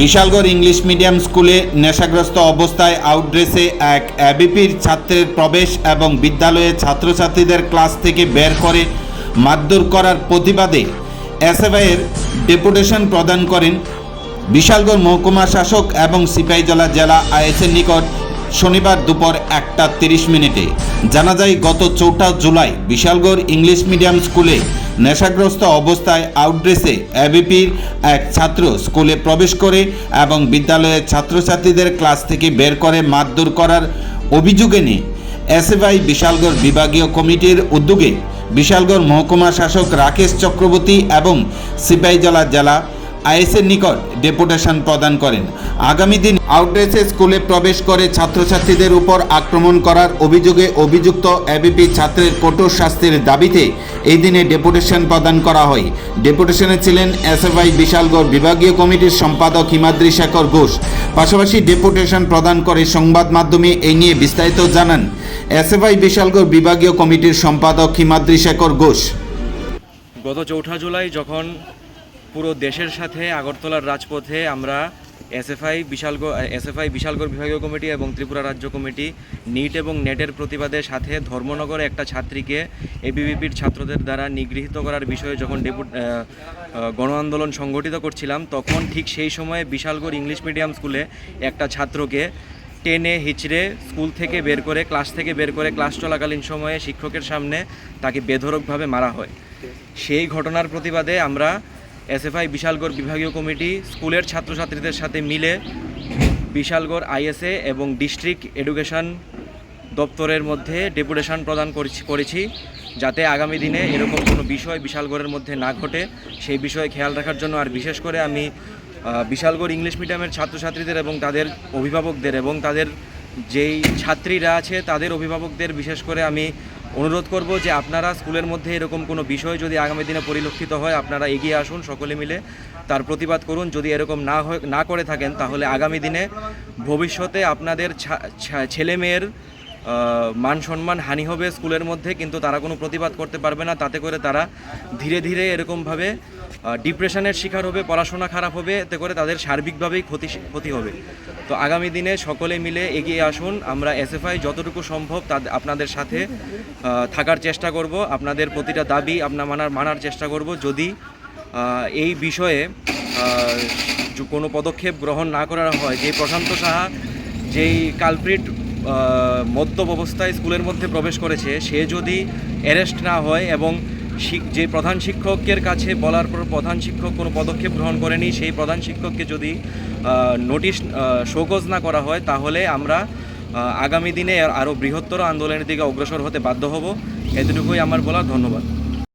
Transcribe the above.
Bishalgarh English medium স্কুলে নেশাগ্রস্ত অবস্থায় আউটড্রেসে এক এবিপির ছাত্রের প্রবেশ এবং বিদ্যালয়ে ছাত্রছাত্রীদের ক্লাস থেকে বের করে মারধর করার প্রতিবাদে এসএফআইয়ের ডেপুটেশন প্রদান করেন বিশালগড় মহকুমা শাসক এবং সিপাহীজলা জেলা আইএসের নিকট। শনিবার দুপুর একটা তিরিশ মিনিটে। জানা যায়, গত চৌঠা জুলাই বিশালগড় ইংলিশ মিডিয়াম স্কুলে নেশাগ্রস্ত অবস্থায় আউটড্রেসে এবিপির এক ছাত্র স্কুলে প্রবেশ করে এবং বিদ্যালয়ের ছাত্রছাত্রীদের ক্লাস থেকে বের করে মারধর করার অভিযোগে নিয়ে এসএফআই বিশালগড় বিভাগীয় কমিটির উদ্যোগে বিশালগড় মহকুমা শাসক রাকেশ চক্রবর্তী এবং সিপাহীজলা জেলা আইএসের নিকট ডেপুটেশন প্রদান করেন। আগামী দিন আউটড্রেসে স্কুলে প্রবেশ করে ছাত্রছাত্রীদের উপর আক্রমণ করার অভিযোগে অভিযুক্ত এবিপি ছাত্রের কঠোর শাস্তির দাবিতে এই দিনে ডেপুটেশন প্রদান করা হয়। ডেপুটেশনে ছিলেন এসএফআই বিশালগড় বিভাগীয় কমিটির সম্পাদক হিমাদ্রি শেখর ঘোষ। পাশাপাশি ডেপুটেশন প্রদান করে সংবাদ মাধ্যমে এই নিয়ে বিস্তারিত জানান এসএফআই বিশালগড় বিভাগীয় কমিটির সম্পাদক হিমাদ্রি শেখর ঘোষ। গত চৌঠা জুলাই যখন পুরো দেশের সাথে আগরতলার রাজপথে আমরা এসএফআই বিশালগড় এসএফআই, বিশালগড় বিভাগীয় কমিটি এবং ত্রিপুরা রাজ্য কমিটি নিট এবং নেটের প্রতিবাদের সাথে ধর্মনগরে একটা ছাত্রীকে এবিভিপির ছাত্রদের দ্বারা নিগৃহীত করার বিষয়ে যখন ডেপু গণ আন্দোলন সংগঠিত করছিলাম, তখন ঠিক সেই সময়ে বিশালগড় ইংলিশ মিডিয়াম স্কুলে একটা ছাত্রকে টেনে হিচড়ে স্কুল থেকে বের করে, ক্লাস থেকে বের করে ক্লাস চলাকালীন সময়ে শিক্ষকের সামনে তাকে বেধরকভাবে মারা হয়। সেই ঘটনার প্রতিবাদে আমরা এসএফআই বিশালগড় বিভাগীয় কমিটি, স্কুলের ছাত্রছাত্রীদের সাথে মিলে বিশালগড় আইএসএ এবং ডিস্ট্রিক্ট এডুকেশন দপ্তরের মধ্যে ডেপুটেশন প্রদান করেছি করেছি, যাতে আগামী দিনে এরকম কোনো বিষয় বিশালগড়ের মধ্যে না ঘটে। সেই বিষয়ে খেয়াল রাখার জন্য আর বিশেষ করে আমি বিশালগড় ইংলিশ মিডিয়ামের ছাত্রছাত্রীদের এবং তাদের অভিভাবকদের এবং তাদের যেই ছাত্রীরা আছে, তাদের অভিভাবকদের বিশেষ করে আমি অনুরোধ করব যে আপনারা স্কুলের মধ্যে এরকম কোনো বিষয় যদি আগামী দিনে পরিলক্ষিত হয়, আপনারা এগিয়ে আসুন সকলে মিলে। তার প্রতিবাদ করুন, যদি এরকম না হয়, না করে থাকেন, তাহলে আগামী দিনে ভবিষ্যতে আপনাদের ছেলে মেয়ের মান সম্মান হানি হবে স্কুলের মধ্যে, কিন্তু তারা কোনো প্রতিবাদ করতে পারবে না। তাতে করে তারা ধীরে ধীরে এরকমভাবে ডিপ্রেশনের শিকার হবে, পড়াশোনা খারাপ হবে, এতে করে তাদের সার্বিকভাবেই ক্ষতি ক্ষতি হবে। তো আগামী দিনে সকলে মিলে এগিয়ে আসুন, আমরা এসএফআই যতটুকু সম্ভব তাদের আপনাদের সাথে থাকার চেষ্টা করব। আপনাদের প্রতিটা দাবি আপনার মানার মানার চেষ্টা করব। যদি এই বিষয়ে কোনো পদক্ষেপ গ্রহণ না করা হয়, যে প্রশান্ত সাহা যেই কালপ্রিট মদ্যপ অবস্থায় স্কুলের মধ্যে প্রবেশ করেছে, সে যদি অ্যারেস্ট না হয় এবং যে প্রধান শিক্ষকের কাছে বলার পর প্রধান শিক্ষক কোনো পদক্ষেপ গ্রহণ করেনি, সেই প্রধান শিক্ষককে যদি নোটিশ শোকজ না করা হয়, তাহলে আমরা আগামী দিনে আরও বৃহত্তর আন্দোলনের দিকে অগ্রসর হতে বাধ্য হব। এতটুকুই আমার বলার, ধন্যবাদ।